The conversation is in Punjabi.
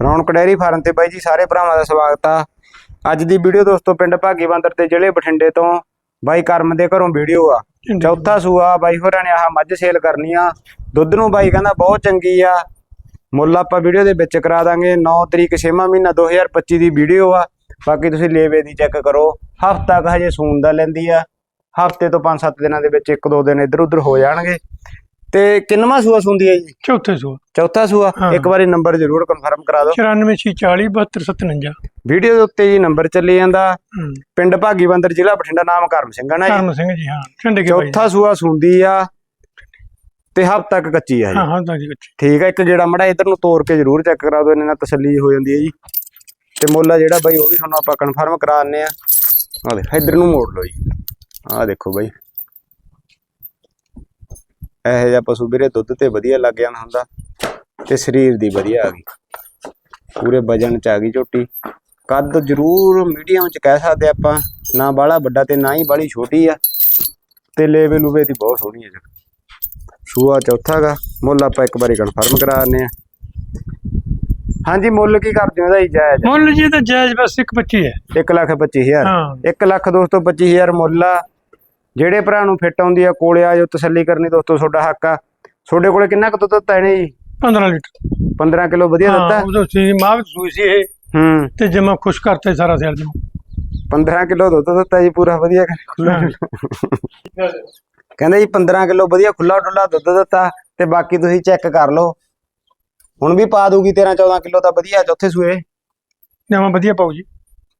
ਰੌਣਕ ਡੈਰੀ ਫਾਰਮ ਤੇ ਬਾਈ ਜੀ ਸਾਰੇ ਭਰਾਵਾਂ ਦਾ ਸਵਾਗਤ ਆ। ਅੱਜ ਦੀ ਵੀਡੀਓ ਦੋਸਤੋ ਪਿੰਡ ਭਾਗੀ ਤੇ ਜ਼ਿਲ੍ਹੇ ਬਠਿੰਡੇ ਤੋਂ ਬਾਈ ਕਰਮ ਦੇ ਘਰੋਂ ਵੀਡੀਓ ਆ। ਚੌਥਾ ਸੂਆ, ਬਾਈ ਹੋਰਾਂ ਨੇ ਆਹ ਮੱਝ ਸੇਲ ਕਰਨੀ ਆ। ਦੁੱਧ ਨੂੰ ਬਾਈ ਕਹਿੰਦਾ ਬਹੁਤ ਚੰਗੀ ਆ। ਮੁੱਲ ਆਪਾਂ ਵੀਡੀਓ ਦੇ ਵਿੱਚ ਕਰਾ ਦਾਂਗੇ। 9 ਤਰੀਕ 6ਵਾਂ ਮਹੀਨਾ 2025 ਦੀ ਵੀਡੀਓ ਆ। ਬਾਕੀ ਤੁਸੀਂ ਲੇਵੇ ਦੀ ਚੈੱਕ ਕਰੋ। ਹਫਤਾ ਕ ਹਜੇ ਸੂਨ ਦਾ ਲੈਂਦੀ ਆ। ਹਫ਼ਤੇ ਤੋਂ 5-7 ਦਿਨਾਂ ਦੇ ਵਿੱਚ ਇੱਕ ਦੋ ਦਿਨ ਇੱਧਰ ਉਧਰ ਹੋ ਜਾਣਗੇ। ਤੇ ਕਿੰਨਵਾਂ ਸੂਆ ਸੁੰਦੀ ਹੈ ਜੀ? ਚੌਥੇ ਸੋ ਚੌਥਾ ਸੂਆ? ਹਾਂ। ਇੱਕ ਵਾਰੀ ਨੰਬਰ ਜ਼ਰੂਰ ਕਨਫਰਮ ਕਰਾ ਦਿਓ। 9440 7257 ਵੀਡੀਓ ਦੇ ਉੱਤੇ ਜੀ ਨੰਬਰ ਚੱਲੀ ਜਾਂਦਾ। ਪਿੰਡ ਭਾਗੀ ਬੰਦਰ ਜ਼ਿਲ੍ਹਾ ਬਠਿੰਡਾ ਨਾਮ ਕਰਮ ਸਿੰਘ ਆ ਨਾ ਜੀ? ਕਰਮ ਸਿੰਘ ਜੀ ਹਾਂ। ਝੰਡੇ ਕੇ ਬਾਈ ਚੌਥਾ ਸੂਆ ਸੁੰਦੀ ਆ ਤੇ ਹਫਤਾ ਤੱਕ ਕੱਚੀ ਆ ਹਾਂ ਜੀ। ਹਾਂ ਤਾਂ ਜੀ ਬੱਚੇ ਠੀਕ ਆ ਇੱਕ ਜਿਹੜਾ ਮੜਾ ਇਧਰ ਨੂੰ ਤੋੜ ਕੇ ਜ਼ਰੂਰ ਚੈੱਕ ਕਰਾ ਦਿਓ ਇਹਨਾਂ ਨਾਲ ਤਸੱਲੀ ਹੋ ਜਾਂਦੀ ਹੈ ਜੀ। ਤੇ ਮੁੱਲ ਆ ਜਿਹੜਾ ਬਾਈ ਉਹ ਵੀ ਤੁਹਾਨੂੰ ਆਪਾਂ ਕਨਫਰਮ ਕਰਾ ਦਿੰਨੇ ਆ। ਆ ਦੇਖ ਇਧਰ ਨੂੰ ਮੋੜ ਲਓ ਜੀ। ਆ ਦੇਖੋ ਬਾਈ। ਇਹੋ ਜਿਹਾ ਪਸ਼ੂ ਵੀਰੇ ਦੁੱਧ ਤੇ ਵਧੀਆ ਲੱਗ ਜਾਂਦਾ ਹੁੰਦਾ ਤੇ ਸਰੀਰ ਦੀ ਵਧੀਆ ਆ ਗਈ। ਪੂਰੇ ਵਜਨ ਚ ਆ ਗਈ ਝੋਟੀ। ਕੱਦ ਜ਼ਰੂਰ ਮੀਡੀਅਮ ਚ ਕਹਿ ਸਕਦੇ ਆਪਾਂ ਨਾ ਬਾਹਲਾ ਵੱਡਾ ਤੇ ਨਾ ਹੀ ਬਾਹਲੀ ਛੋਟੀ ਆ। ਤੇ ਲੇਵੇ ਲੂਵੇ ਦੀ ਬਹੁਤ ਸੋਹਣੀ ਹੈ ਜੀ। ਸੂਆ ਚੌਥਾ ਗਾ ਮੁੱਲ ਆਪਾਂ ਇੱਕ ਵਾਰੀ ਕਨਫਰਮ ਕਰਾ ਦਿੰਨੇ ਆ। ਹਾਂਜੀ ਮੁੱਲ ਕੀ ਕਰਦੇ ਹੋ ਇਹਦਾ ਜੀ ਜਾਇਜ਼? ਮੁੱਲ ਜੀ ਤਾਂ ਜਾਇਜ਼ ਬਸ 125 ਹੈ। 1 ਲੱਖ 25000 ਹਾਂ। 1 ਲੱਖ ਦੋਸਤੋ 25000 ਮੁੱਲ ਆ। ਜਿਹੜੇ ਭਰਾ ਨੂੰ ਫਿੱਟ ਆਉਂਦੀ ਆ ਕੋਲੇ ਆ ਜੋ ਤਸੱਲੀ ਕਰਨੀ ਦੋਸਤੋ ਤੁਹਾਡਾ ਹੱਕ ਆ। ਤੁਹਾਡੇ ਕੋਲੇ ਕਿੰਨਾ ਕੁ ਦੁੱਧ ਦਿੱਤਾ ਇਹਨੇ ਜੀ? 15 ਲੀਟਰ। 15 ਕਿਲੋ ਵਧੀਆ ਹਾਂ ਦਿੱਤਾ? ਉਦੋਂ ਸੀ ਮਾਂ ਵੀ ਸੂਈ ਸੀ ਇਹ। ਹੂੰ। ਤੇ ਜਮਾ ਖੁਸ਼ ਕਰਤਾ ਸਾਰਾ ਸਿਰ ਜਮਾ। 15 ਕਿਲੋ ਦੁੱਧ ਦਿੱਤਾ ਜੀ ਪੂਰਾ ਵਧੀਆ। ਖੁੱਲਾ ਕਹਿੰਦੇ ਜੀ 15 ਕਿਲੋ ਵਧੀਆ ਖੁੱਲਾ ਡੁੱਲਾ ਦੁੱਧ ਦਿੱਤਾ ਤੇ ਬਾਕੀ ਤੁਸੀਂ ਚੈੱਕ ਕਰ ਲਓ। ਹੁਣ ਵੀ ਪਾ ਦੂਗੀ 13 14 ਕਿਲੋ ਤਾਂ ਵਧੀਆ ਚੌਥੇ ਸੂਏ। ਜਮਾ ਵਧੀਆ ਪਾਉ ਜੀ।